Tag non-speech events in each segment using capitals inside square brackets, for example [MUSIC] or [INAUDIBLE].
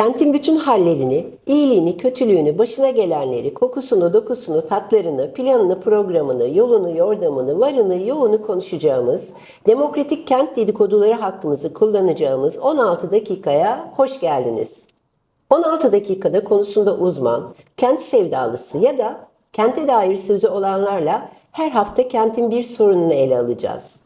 Kentin bütün hallerini, iyiliğini, kötülüğünü, başına gelenleri, kokusunu, dokusunu, tatlarını, planını, programını, yolunu, yordamını, varını, yoğunu konuşacağımız, demokratik kent dedikoduları hakkımızı kullanacağımız 16 dakikaya hoş geldiniz. 16 dakikada konusunda uzman, kent sevdalısı ya da kente dair sözü olanlarla her hafta kentin bir sorununu ele alacağız.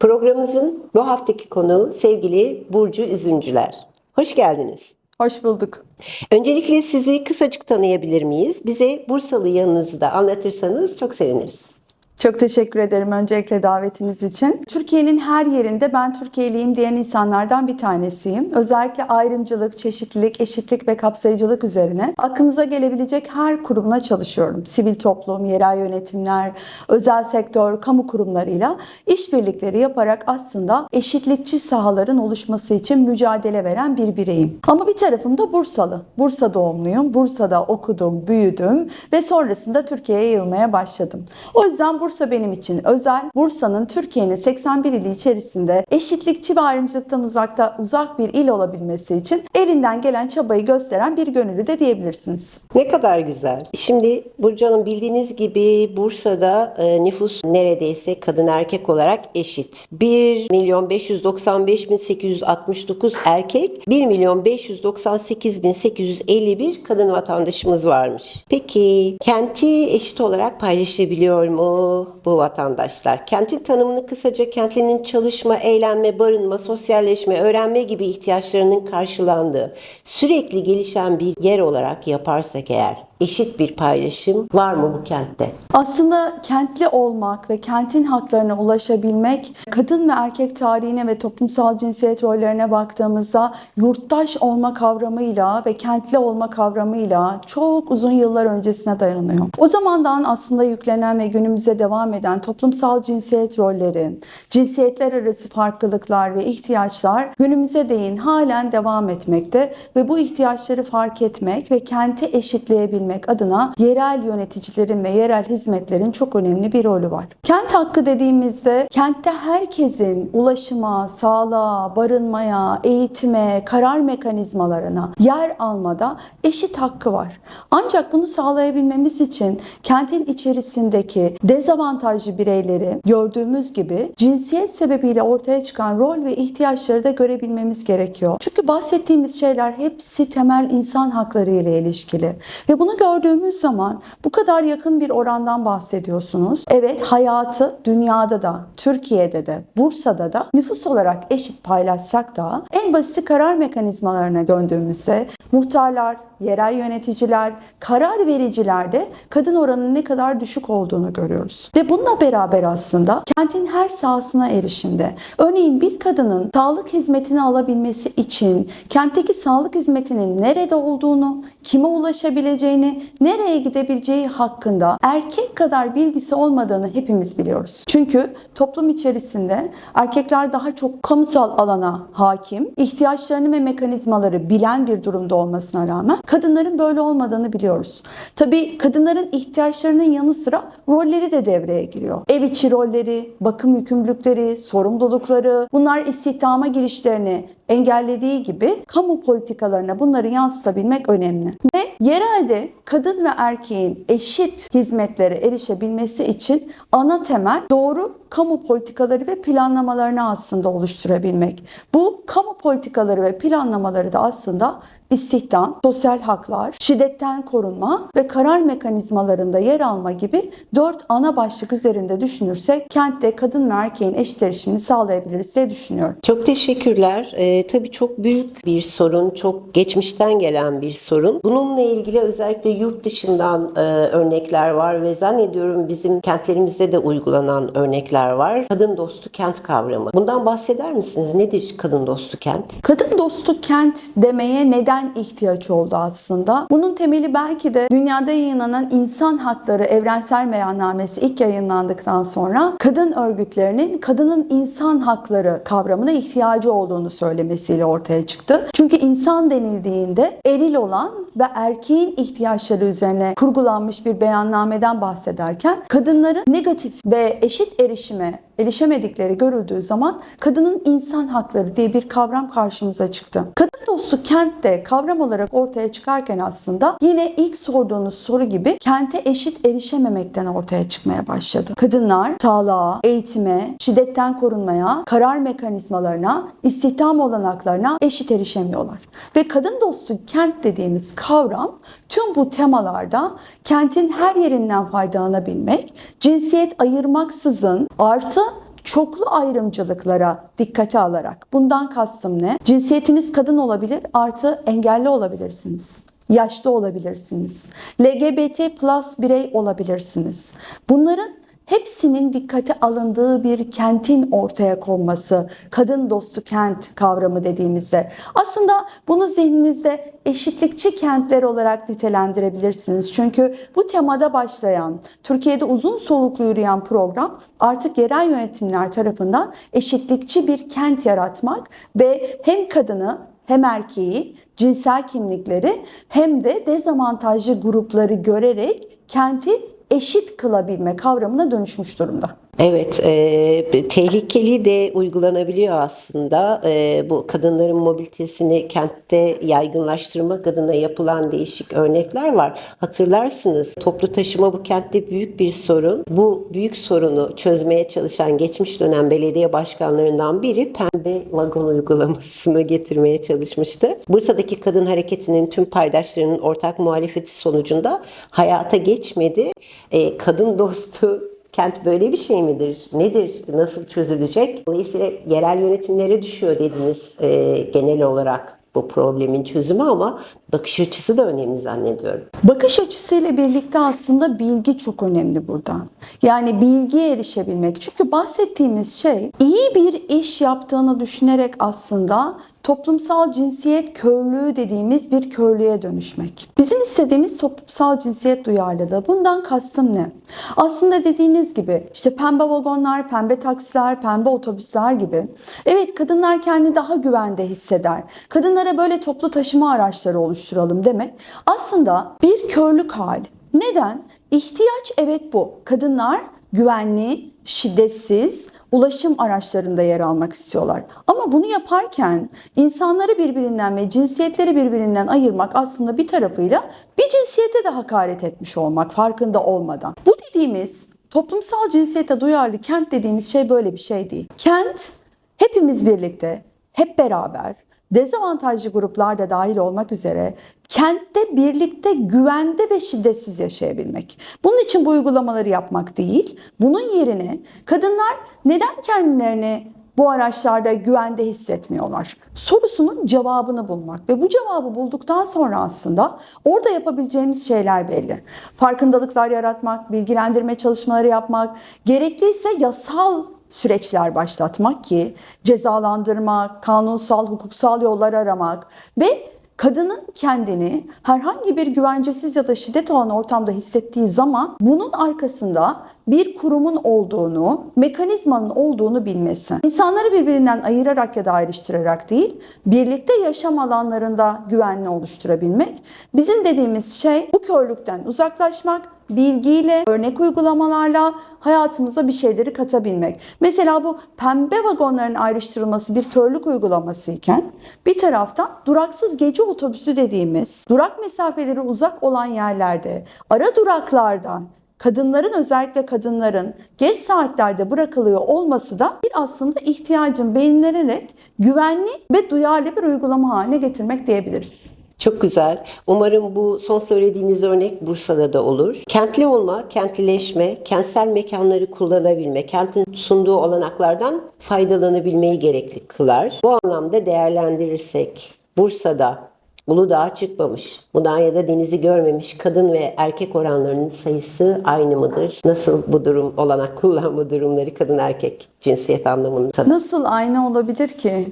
Programımızın bu haftaki konuğu sevgili Burcu Üzümcüler. Hoş geldiniz. Hoş bulduk. Öncelikle sizi kısacık tanıyabilir miyiz? Bize Bursalı yanınızı da anlatırsanız çok seviniriz. Çok teşekkür ederim öncelikle davetiniz için. Türkiye'nin her yerinde ben Türkiye'liyim diyen insanlardan bir tanesiyim. Özellikle ayrımcılık, çeşitlilik, eşitlik ve kapsayıcılık üzerine aklınıza gelebilecek her kurumla çalışıyorum. Sivil toplum, yerel yönetimler, özel sektör, kamu kurumlarıyla işbirlikleri yaparak aslında eşitlikçi sahaların oluşması için mücadele veren bir bireyim. Ama bir tarafım da Bursalı. Bursa doğumluyum. Bursa'da okudum, büyüdüm ve sonrasında Türkiye'ye yayılmaya başladım. O yüzden Bursa benim için özel. Bursa'nın Türkiye'nin 81 ili içerisinde eşitlikçi ve ayrımcılıktan uzakta uzak bir il olabilmesi için elinden gelen çabayı gösteren bir gönüllü de diyebilirsiniz. Ne kadar güzel. Şimdi Burcu Hanım bildiğiniz gibi Bursa'da e, nüfus neredeyse kadın erkek olarak eşit. 1 milyon 595 bin 869 erkek, 1 milyon 598 bin 851 kadın vatandaşımız varmış. Peki kenti eşit olarak paylaşabiliyor mu bu vatandaşlar? Kentin tanımını kısaca kentlinin çalışma, eğlenme, barınma, sosyalleşme, öğrenme gibi ihtiyaçlarının karşılandığı sürekli gelişen bir yer olarak yaparsak eğer eşit bir paylaşım var mı bu kentte? Aslında kentli olmak ve kentin haklarına ulaşabilmek kadın ve erkek tarihine ve toplumsal cinsiyet rollerine baktığımızda yurttaş olma kavramıyla ve kentli olma kavramıyla çok uzun yıllar öncesine dayanıyor. O zamandan aslında yüklenen ve günümüze devam eden toplumsal cinsiyet rolleri, cinsiyetler arası farklılıklar ve ihtiyaçlar günümüze değin halen devam etmekte ve bu ihtiyaçları fark etmek ve kenti eşitleyebilmek adına yerel yöneticilerin ve yerel hizmetlerin çok önemli bir rolü var. Kent hakkı dediğimizde kentte herkesin ulaşıma, sağlığa, barınmaya, eğitime, karar mekanizmalarına yer almada eşit hakkı var. Ancak bunu sağlayabilmemiz için kentin içerisindeki dezavantajlı bireyleri gördüğümüz gibi cinsiyet sebebiyle ortaya çıkan rol ve ihtiyaçları da görebilmemiz gerekiyor. Çünkü bahsettiğimiz şeyler hepsi temel insan hakları ile ilişkili. Ve bunu gördüğümüz zaman bu kadar yakın bir orandan bahsediyorsunuz. Evet hayatı dünyada da, Türkiye'de de, Bursa'da da nüfus olarak eşit paylaşsak da en basit karar mekanizmalarına döndüğümüzde muhtarlar, yerel yöneticiler, karar vericilerde kadın oranının ne kadar düşük olduğunu görüyoruz. Ve bununla beraber aslında kentin her sahasına erişimde. Örneğin bir kadının sağlık hizmetini alabilmesi için kentteki sağlık hizmetinin nerede olduğunu, kime ulaşabileceğini, nereye gidebileceği hakkında erkek kadar bilgisi olmadığını hepimiz biliyoruz. Çünkü toplum içerisinde erkekler daha çok kamusal alana hakim, ihtiyaçlarını ve mekanizmaları bilen bir durumda olmasına rağmen kadınların böyle olmadığını biliyoruz. Tabii kadınların ihtiyaçlarının yanı sıra rolleri de devreye giriyor. Ev içi rolleri, bakım yükümlülükleri, sorumlulukları, bunlar istihdama girişlerini engellediği gibi kamu politikalarına bunları yansıtabilmek önemli. Ve yerelde kadın ve erkeğin eşit hizmetlere erişebilmesi için ana temel doğru kamu politikaları ve planlamalarını aslında oluşturabilmek. Bu kamu politikaları ve planlamaları da aslında istihdam, sosyal haklar, şiddetten korunma ve karar mekanizmalarında yer alma gibi dört ana başlık üzerinde düşünürsek kentte kadın ve erkeğin eşit erişimini sağlayabiliriz diye düşünüyorum. Çok teşekkürler. Ee, tabii çok büyük bir sorun, çok geçmişten gelen bir sorun. Bununla ilgili özellikle yurt dışından e, örnekler var ve zannediyorum bizim kentlerimizde de uygulanan örnekler var. Kadın dostu kent kavramı. Bundan bahseder misiniz? Nedir kadın dostu kent? Kadın dostu kent demeye neden ihtiyaç oldu aslında? Bunun temeli belki de dünyada yayınlanan insan hakları evrensel beyannamesi ilk yayınlandıktan sonra kadın örgütlerinin kadının insan hakları kavramına ihtiyacı olduğunu söylemesiyle ortaya çıktı. Çünkü insan denildiğinde eril olan ve erkeğin ihtiyaçları üzerine kurgulanmış bir beyannameden bahsederken kadınların negatif ve eşit erişime erişemedikleri görüldüğü zaman kadının insan hakları diye bir kavram karşımıza çıktı. Kadın dostu kentte kavram olarak ortaya çıkarken aslında yine ilk sorduğunuz soru gibi kente eşit erişememekten ortaya çıkmaya başladı. Kadınlar sağlığa, eğitime, şiddetten korunmaya, karar mekanizmalarına, istihdam olanaklarına eşit erişemiyorlar. Ve kadın dostu kent dediğimiz kavram tüm bu temalarda kentin her yerinden faydalanabilmek, cinsiyet ayırmaksızın artı çoklu ayrımcılıklara dikkate alarak. Bundan kastım ne? Cinsiyetiniz kadın olabilir artı engelli olabilirsiniz. Yaşlı olabilirsiniz. LGBT plus birey olabilirsiniz. Bunların hepsinin dikkate alındığı bir kentin ortaya konması, kadın dostu kent kavramı dediğimizde aslında bunu zihninizde eşitlikçi kentler olarak nitelendirebilirsiniz. Çünkü bu temada başlayan, Türkiye'de uzun soluklu yürüyen program artık yerel yönetimler tarafından eşitlikçi bir kent yaratmak ve hem kadını hem erkeği, cinsel kimlikleri hem de dezavantajlı grupları görerek kenti eşit kılabilme kavramına dönüşmüş durumda. Evet, e, tehlikeli de uygulanabiliyor aslında. E, bu kadınların mobilitesini kentte yaygınlaştırmak adına yapılan değişik örnekler var. Hatırlarsınız toplu taşıma bu kentte büyük bir sorun. Bu büyük sorunu çözmeye çalışan geçmiş dönem belediye başkanlarından biri pembe vagon uygulamasını getirmeye çalışmıştı. Bursa'daki kadın hareketinin tüm paydaşlarının ortak muhalefeti sonucunda hayata geçmedi. E, kadın dostu Kent böyle bir şey midir? Nedir? Nasıl çözülecek? Dolayısıyla yerel yönetimlere düşüyor dediniz e, genel olarak bu problemin çözümü ama bakış açısı da önemli zannediyorum. Bakış açısıyla birlikte aslında bilgi çok önemli burada. Yani bilgiye erişebilmek. Çünkü bahsettiğimiz şey iyi bir iş yaptığını düşünerek aslında toplumsal cinsiyet körlüğü dediğimiz bir körlüğe dönüşmek. Bizim istediğimiz toplumsal cinsiyet duyarlılığı. Bundan kastım ne? Aslında dediğiniz gibi işte pembe vagonlar, pembe taksiler, pembe otobüsler gibi. Evet kadınlar kendini daha güvende hisseder. Kadınlara böyle toplu taşıma araçları oluşturalım demek. Aslında bir körlük hali. Neden? İhtiyaç evet bu. Kadınlar güvenli, şiddetsiz, ulaşım araçlarında yer almak istiyorlar. Ama bunu yaparken insanları birbirinden ve cinsiyetleri birbirinden ayırmak aslında bir tarafıyla bir cinsiyete de hakaret etmiş olmak farkında olmadan. Bu dediğimiz toplumsal cinsiyete duyarlı kent dediğimiz şey böyle bir şey değil. Kent hepimiz birlikte, hep beraber dezavantajlı gruplar da dahil olmak üzere kentte birlikte güvende ve şiddetsiz yaşayabilmek. Bunun için bu uygulamaları yapmak değil, bunun yerine kadınlar neden kendilerini bu araçlarda güvende hissetmiyorlar? Sorusunun cevabını bulmak ve bu cevabı bulduktan sonra aslında orada yapabileceğimiz şeyler belli. Farkındalıklar yaratmak, bilgilendirme çalışmaları yapmak, gerekliyse yasal süreçler başlatmak ki cezalandırmak, kanunsal, hukuksal yollar aramak ve kadının kendini herhangi bir güvencesiz ya da şiddet alan ortamda hissettiği zaman bunun arkasında bir kurumun olduğunu, mekanizmanın olduğunu bilmesi. İnsanları birbirinden ayırarak ya da ayrıştırarak değil, birlikte yaşam alanlarında güvenli oluşturabilmek. Bizim dediğimiz şey bu körlükten uzaklaşmak, bilgiyle, örnek uygulamalarla hayatımıza bir şeyleri katabilmek. Mesela bu pembe vagonların ayrıştırılması bir körlük uygulaması iken bir taraftan duraksız gece otobüsü dediğimiz durak mesafeleri uzak olan yerlerde, ara duraklardan kadınların özellikle kadınların geç saatlerde bırakılıyor olması da bir aslında ihtiyacın belirlenerek güvenli ve duyarlı bir uygulama haline getirmek diyebiliriz. Çok güzel. Umarım bu son söylediğiniz örnek Bursa'da da olur. Kentli olma, kentlileşme, kentsel mekanları kullanabilme, kentin sunduğu olanaklardan faydalanabilmeyi gerekli kılar. Bu anlamda değerlendirirsek Bursa'da Uludağ'a çıkmamış, Mudanya'da denizi görmemiş kadın ve erkek oranlarının sayısı aynı mıdır? Nasıl bu durum olanak kullanma durumları kadın erkek cinsiyet anlamında? Nasıl aynı olabilir ki?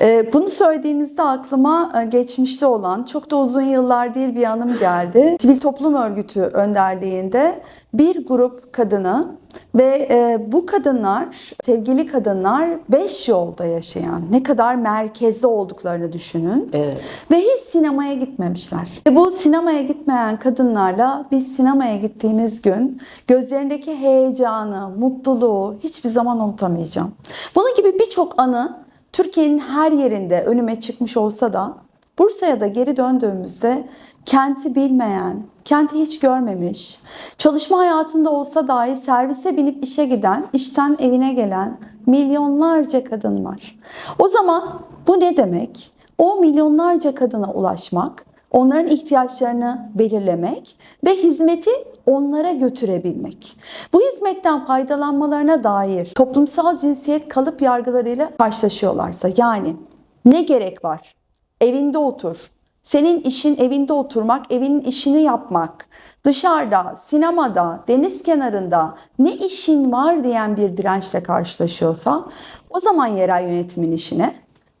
Ee, bunu söylediğinizde aklıma e, geçmişte olan çok da uzun yıllar değil bir anım geldi. [LAUGHS] Sivil toplum örgütü önderliğinde bir grup kadını Ve e, bu kadınlar, sevgili kadınlar 5 yolda yaşayan, ne kadar merkezde olduklarını düşünün. Evet. Ve hiç sinemaya gitmemişler. Ve bu sinemaya gitmeyen kadınlarla biz sinemaya gittiğimiz gün gözlerindeki heyecanı, mutluluğu hiçbir zaman unutamayacağım. Bunun gibi birçok anı Türkiye'nin her yerinde önüme çıkmış olsa da Bursa'ya da geri döndüğümüzde kenti bilmeyen, kenti hiç görmemiş, çalışma hayatında olsa dahi servise binip işe giden, işten evine gelen milyonlarca kadın var. O zaman bu ne demek? O milyonlarca kadına ulaşmak, onların ihtiyaçlarını belirlemek ve hizmeti onlara götürebilmek. Bu hizmetten faydalanmalarına dair toplumsal cinsiyet kalıp yargılarıyla karşılaşıyorlarsa yani ne gerek var? Evinde otur. Senin işin evinde oturmak, evinin işini yapmak. Dışarıda, sinemada, deniz kenarında ne işin var diyen bir dirençle karşılaşıyorsa o zaman yerel yönetimin işine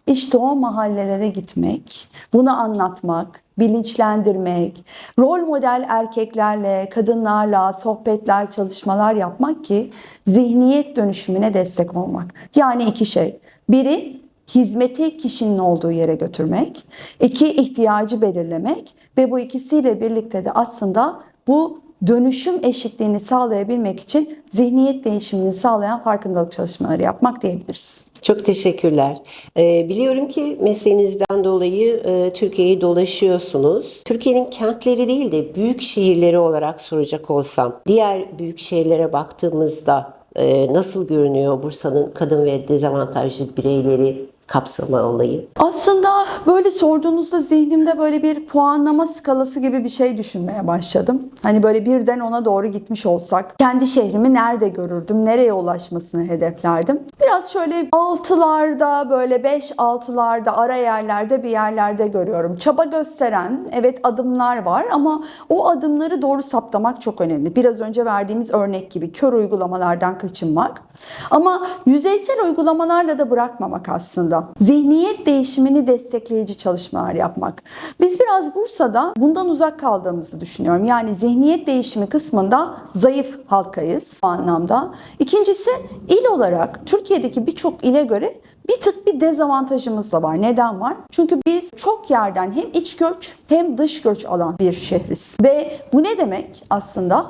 işte o mahallelere gitmek, bunu anlatmak, bilinçlendirmek, rol model erkeklerle, kadınlarla sohbetler, çalışmalar yapmak ki zihniyet dönüşümüne destek olmak. Yani iki şey. Biri hizmeti kişinin olduğu yere götürmek, iki ihtiyacı belirlemek ve bu ikisiyle birlikte de aslında bu dönüşüm eşitliğini sağlayabilmek için zihniyet değişimini sağlayan farkındalık çalışmaları yapmak diyebiliriz. Çok teşekkürler. Ee, biliyorum ki mesleğinizden dolayı e, Türkiye'yi dolaşıyorsunuz. Türkiye'nin kentleri değil de büyük şehirleri olarak soracak olsam, diğer büyük şehirlere baktığımızda e, nasıl görünüyor Bursa'nın kadın ve dezavantajlı bireyleri kapsama olayı? Aslında böyle sorduğunuzda zihnimde böyle bir puanlama skalası gibi bir şey düşünmeye başladım. Hani böyle birden ona doğru gitmiş olsak kendi şehrimi nerede görürdüm, nereye ulaşmasını hedeflerdim. Biraz şöyle altılarda böyle beş altılarda ara yerlerde bir yerlerde görüyorum. Çaba gösteren evet adımlar var ama o adımları doğru saptamak çok önemli. Biraz önce verdiğimiz örnek gibi kör uygulamalardan kaçınmak. Ama yüzeysel uygulamalarla da bırakmamak aslında. Zihniyet değişimini destekleyici çalışmalar yapmak. Biz biraz Bursa'da bundan uzak kaldığımızı düşünüyorum. Yani zihniyet değişimi kısmında zayıf halkayız bu anlamda. İkincisi il olarak Türkiye'deki birçok ile göre bir tık bir dezavantajımız da var. Neden var? Çünkü biz çok yerden hem iç göç hem dış göç alan bir şehriz. Ve bu ne demek aslında?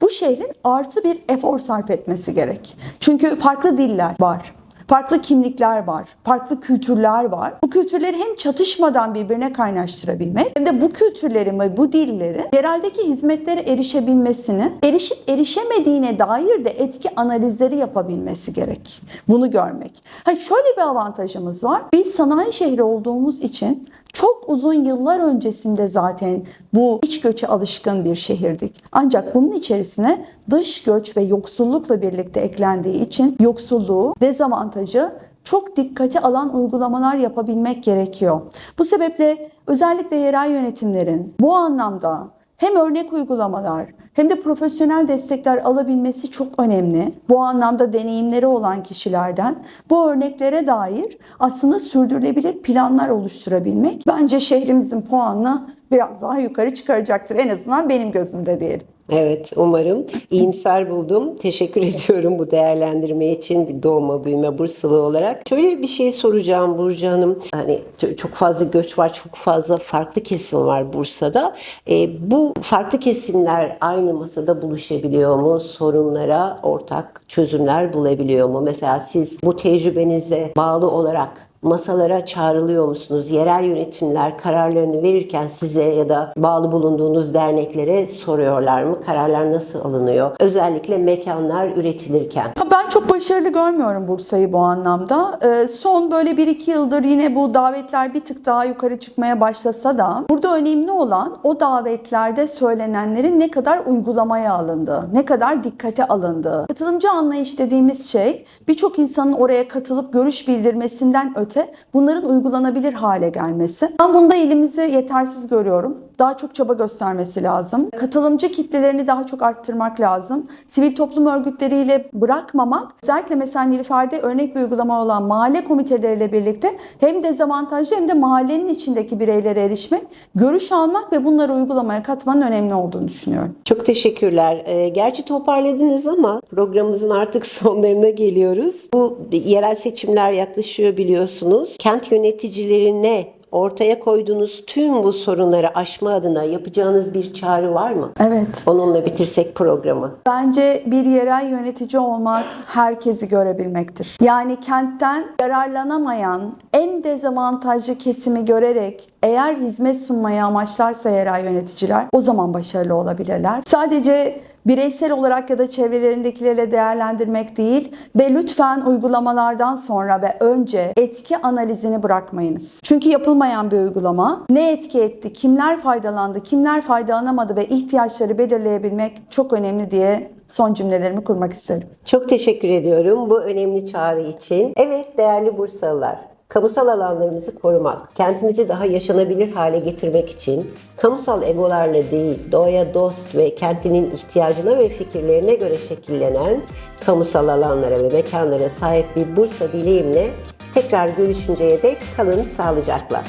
Bu şehrin artı bir efor sarf etmesi gerek. Çünkü farklı diller var. Farklı kimlikler var, farklı kültürler var. Bu kültürleri hem çatışmadan birbirine kaynaştırabilmek hem de bu kültürlerin ve bu dillerin yereldeki hizmetlere erişebilmesini, erişip erişemediğine dair de etki analizleri yapabilmesi gerek. Bunu görmek. Ha şöyle bir avantajımız var. Biz sanayi şehri olduğumuz için çok uzun yıllar öncesinde zaten bu iç göçe alışkın bir şehirdik. Ancak bunun içerisine dış göç ve yoksullukla birlikte eklendiği için yoksulluğu, dezavantajı çok dikkate alan uygulamalar yapabilmek gerekiyor. Bu sebeple özellikle yerel yönetimlerin bu anlamda hem örnek uygulamalar hem de profesyonel destekler alabilmesi çok önemli. Bu anlamda deneyimleri olan kişilerden bu örneklere dair aslında sürdürülebilir planlar oluşturabilmek bence şehrimizin puanını biraz daha yukarı çıkaracaktır. En azından benim gözümde diyelim. Evet, umarım. İyimser buldum. Teşekkür [LAUGHS] ediyorum bu değerlendirme için bir doğma büyüme Bursalı olarak. Şöyle bir şey soracağım Burcu Hanım. Hani çok fazla göç var, çok fazla farklı kesim var Bursa'da. E, bu farklı kesimler aynı masada buluşabiliyor mu? Sorunlara ortak çözümler bulabiliyor mu? Mesela siz bu tecrübenize bağlı olarak masalara çağrılıyor musunuz? Yerel yönetimler kararlarını verirken size ya da bağlı bulunduğunuz derneklere soruyorlar mı? Kararlar nasıl alınıyor? Özellikle mekanlar üretilirken. Ben çok başarılı görmüyorum Bursa'yı bu anlamda. Ee, son böyle 1-2 yıldır yine bu davetler bir tık daha yukarı çıkmaya başlasa da burada önemli olan o davetlerde söylenenlerin ne kadar uygulamaya alındığı, ne kadar dikkate alındığı. Katılımcı anlayış dediğimiz şey birçok insanın oraya katılıp görüş bildirmesinden öte bunların uygulanabilir hale gelmesi. Ben bunda elimizi yetersiz görüyorum. Daha çok çaba göstermesi lazım. Katılımcı kitlelerini daha çok arttırmak lazım. Sivil toplum örgütleriyle bırakmamak, özellikle mesela Nilüfer'de örnek bir uygulama olan mahalle komiteleriyle birlikte hem dezavantajlı hem de mahallenin içindeki bireylere erişmek, görüş almak ve bunları uygulamaya katmanın önemli olduğunu düşünüyorum. Çok teşekkürler. Ee, gerçi toparladınız ama programımızın artık [LAUGHS] sonlarına geliyoruz. Bu yerel seçimler yaklaşıyor biliyorsunuz. Kent yöneticilerine ortaya koyduğunuz tüm bu sorunları aşma adına yapacağınız bir çağrı var mı? Evet. Onunla bitirsek programı. Bence bir yerel yönetici olmak herkesi görebilmektir. Yani kentten yararlanamayan en dezavantajlı kesimi görerek eğer hizmet sunmayı amaçlarsa yerel yöneticiler o zaman başarılı olabilirler. Sadece bireysel olarak ya da çevrelerindekilerle değerlendirmek değil ve lütfen uygulamalardan sonra ve önce etki analizini bırakmayınız. Çünkü yapılmayan bir uygulama ne etki etti, kimler faydalandı, kimler faydalanamadı ve ihtiyaçları belirleyebilmek çok önemli diye son cümlelerimi kurmak isterim. Çok teşekkür ediyorum bu önemli çağrı için. Evet değerli Bursalılar, kamusal alanlarımızı korumak, kentimizi daha yaşanabilir hale getirmek için kamusal egolarla değil, doğaya dost ve kentinin ihtiyacına ve fikirlerine göre şekillenen kamusal alanlara ve mekanlara sahip bir Bursa dileğimle tekrar görüşünceye dek kalın sağlıcakla.